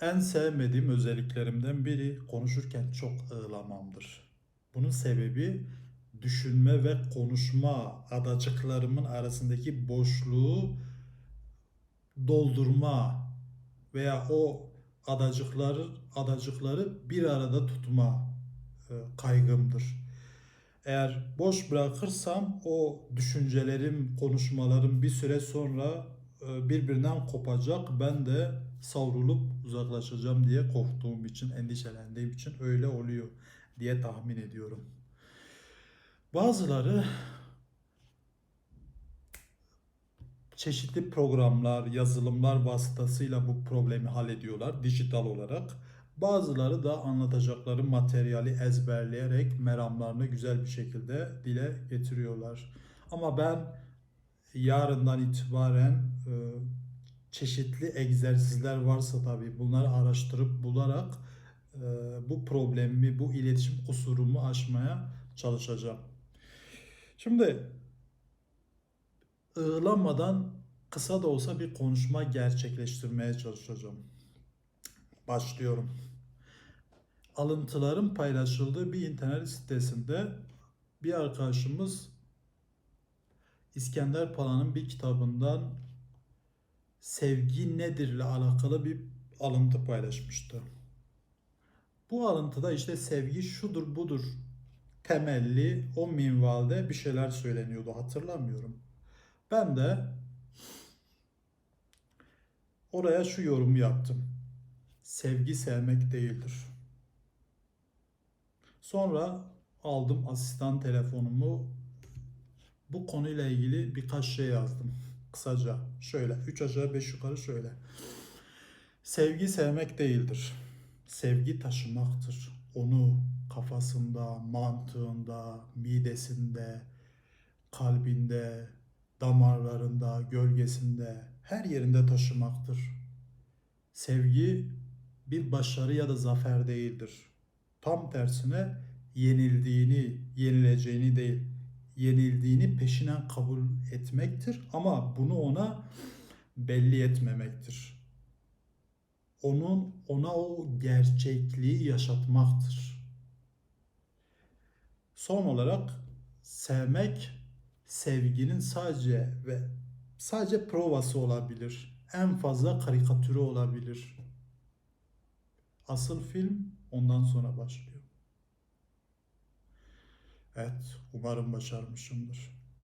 En sevmediğim özelliklerimden biri konuşurken çok ağlamamdır. Bunun sebebi düşünme ve konuşma adacıklarımın arasındaki boşluğu doldurma veya o adacıkları adacıkları bir arada tutma e, kaygımdır. Eğer boş bırakırsam o düşüncelerim, konuşmalarım bir süre sonra birbirinden kopacak. Ben de savrulup uzaklaşacağım diye korktuğum için, endişelendiğim için öyle oluyor diye tahmin ediyorum. Bazıları çeşitli programlar, yazılımlar vasıtasıyla bu problemi hallediyorlar dijital olarak. Bazıları da anlatacakları materyali ezberleyerek meramlarını güzel bir şekilde dile getiriyorlar. Ama ben yarından itibaren e, çeşitli egzersizler varsa tabii bunları araştırıp bularak e, bu problemimi, bu iletişim kusurumu aşmaya çalışacağım. Şimdi ığlamadan kısa da olsa bir konuşma gerçekleştirmeye çalışacağım. Başlıyorum. Alıntıların paylaşıldığı bir internet sitesinde bir arkadaşımız İskender Pala'nın bir kitabından sevgi nedir ile alakalı bir alıntı paylaşmıştı. Bu alıntıda işte sevgi şudur budur temelli o minvalde bir şeyler söyleniyordu hatırlamıyorum. Ben de oraya şu yorumu yaptım. Sevgi sevmek değildir. Sonra aldım asistan telefonumu bu konuyla ilgili birkaç şey yazdım. Kısaca şöyle 3 aşağı 5 yukarı şöyle. Sevgi sevmek değildir. Sevgi taşımaktır. Onu kafasında, mantığında, midesinde, kalbinde, damarlarında, gölgesinde, her yerinde taşımaktır. Sevgi bir başarı ya da zafer değildir. Tam tersine yenildiğini, yenileceğini değil, yenildiğini peşinen kabul etmektir ama bunu ona belli etmemektir. Onun ona o gerçekliği yaşatmaktır. Son olarak sevmek sevginin sadece ve sadece provası olabilir. En fazla karikatürü olabilir. Asıl film ondan sonra başlıyor. Evet, umarım başarmışımdır.